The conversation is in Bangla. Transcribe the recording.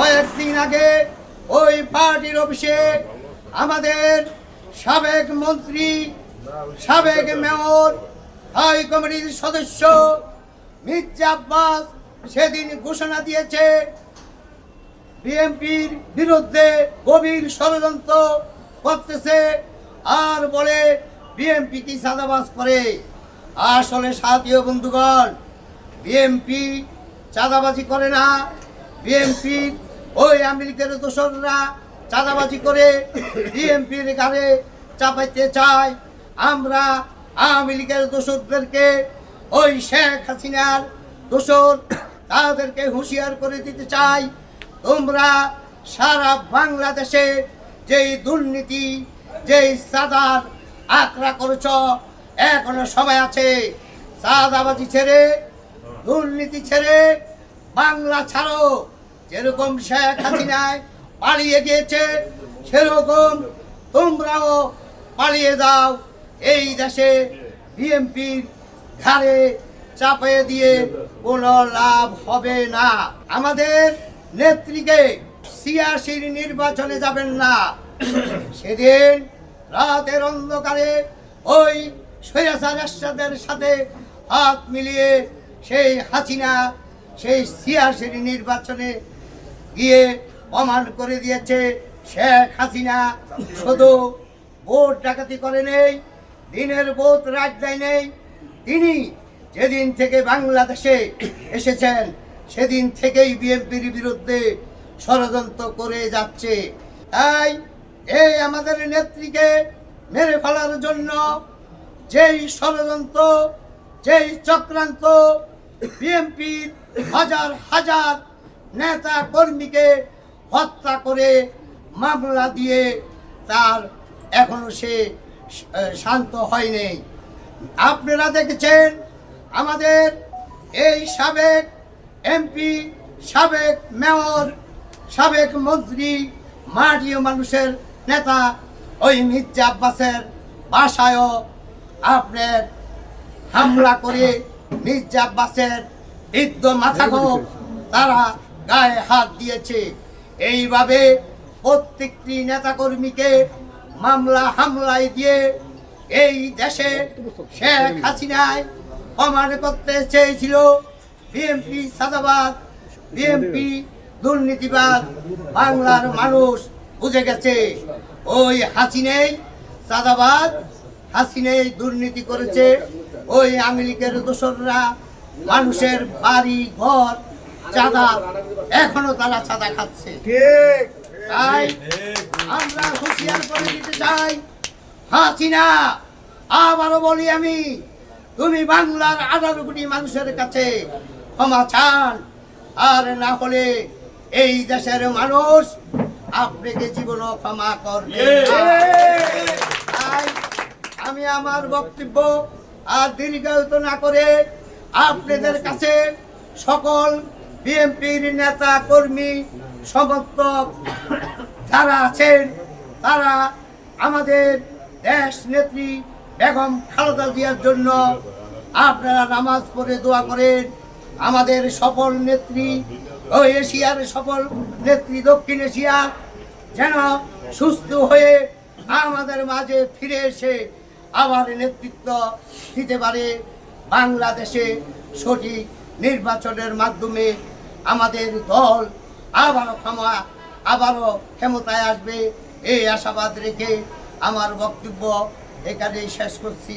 কয়েকদিন আগে ওই পার্টির অফিসে আমাদের সাবেক মন্ত্রী, সাবেক মেয়র, হাই কমিটির সদস্য মির্জা আব্বাস সেদিন ঘোষণা দিয়েছে, বিএনপির বিরুদ্ধে গভীর ষড়যন্ত্র করতেছে, আর বলে বিএনপি কি চাঁদাবাজ করে। আসলে সাথীয় বন্ধুগণ, বিএনপি চাঁদাবাজি করে না বিএনপি ওই আমেরিকার দোসররা চাঁদাবাজি করে বিএনপির ঘাড়ে চাপাইতে চায়। আমরা আওয়ামী লীগের দোসরদেরকে, ওই শেখ হাসিনার দোসর, তাদেরকে হুঁশিয়ার করে দিতে চাই। তোমরা সারা বাংলাদেশে যেই দুর্নীতি, যেই সাদার আক্রা করেছ, এখনও সময় আছে। সাদাবাজি ছেড়ে, দুর্নীতি ছেড়ে বাংলা ছাড়ো। যেরকম শেখ হাসিনায় পালিয়ে গিয়েছে, সেরকম তোমরাও পালিয়ে যাও। এই দেশে বিএনপির ঘাড়ে চাপিয়ে দিয়ে কোনো লাভ হবে না। আমাদের নেত্রীকে সিয়াসির নির্বাচনে যাবেন না। সেদিন রাতের অন্ধকারে ওই সৈরাসার এরশাদের সাথে হাত মিলিয়ে সেই হাসিনা, সেই সিয়াসির নির্বাচনে গিয়ে অমান করে দিয়েছে শেখ হাসিনা। শুধু ভোট ডাকাতি করে নেই, দিনের ভোট রাত দেয় নেই। তিনি যেদিন থেকে বাংলাদেশে এসেছেন, সেদিন থেকেই বিএনপির বিরুদ্ধে ষড়যন্ত্র করে যাচ্ছে। তাই এই আমাদের নেত্রীকে মেরে ফেলার জন্য যেই ষড়যন্ত্র, যেই চক্রান্ত, বিএনপির হাজার হাজার নেতা কর্মীকে হত্যা করে মামলা দিয়ে তার এখনও সে শান্ত হয়নি। আপনারা দেখেছেন আমাদের এই সাবেক এমপি, সাবেক মেয়র, সাবেক মন্ত্রী মাটিও মানুষের নেতা ওই মির্জা আব্বাসের বাসায়ও আপনার হামলা করে মির্জা আব্বাসের বৃদ্ধ মাথাগো তারা গায়ে হাত দিয়েছে। এইভাবে প্রত্যেকটি নেতাকর্মীকে মামলা, হামলায় দিয়ে এই দেশে শেখ হাসিনায় প্রমাণ করতে চেয়েছিল। বিএনপি সাদাবাদ, বিএনপি দুর্নীতিবাদ, বাংলার মানুষ বুঝে গেছে। ওই হাসিনেই সাদাবাদ, হাসিনেই দুর্নীতি করেছে। ওই আমেরিকার দোসররা মানুষের বাড়ি, ঘর চাঁদা এখনও তারা চাঁদা খাচ্ছে। ঠিক। তাই আমরা হুঁশিয়ার করে দিতে চাই হাসিনা আবারও বলি আমি তুমি বাংলার আঠারো কোটি মানুষের কাছে ক্ষমা চান আর না হলে এই দেশের মানুষ আপনাকে জীবনও ক্ষমা করবে। তাই আমি আমার বক্তব্য আর দীর্ঘায়িত না করে আপনাদের কাছে সকল বিএনপির নেতা কর্মী, সমর্থক যারা আছেন, তারা আমাদের দেশ নেত্রী বেগম খালেদা জিয়ার জন্য আপনারা নামাজ পড়ে দোয়া করেন। আমাদের সফল নেত্রী ও এশিয়ার সফল নেত্রী দক্ষিণ এশিয়া যেন সুস্থ হয়ে আমাদের মাঝে ফিরে এসে আবার নেতৃত্ব দিতে পারে। বাংলাদেশে সঠিক নির্বাচনের মাধ্যমে আমাদের দল। আবারও ক্ষমা, আবারও ক্ষমতায় আসবে। এই আশাবাদ রেখে আমার বক্তব্য এখানেই শেষ করছি।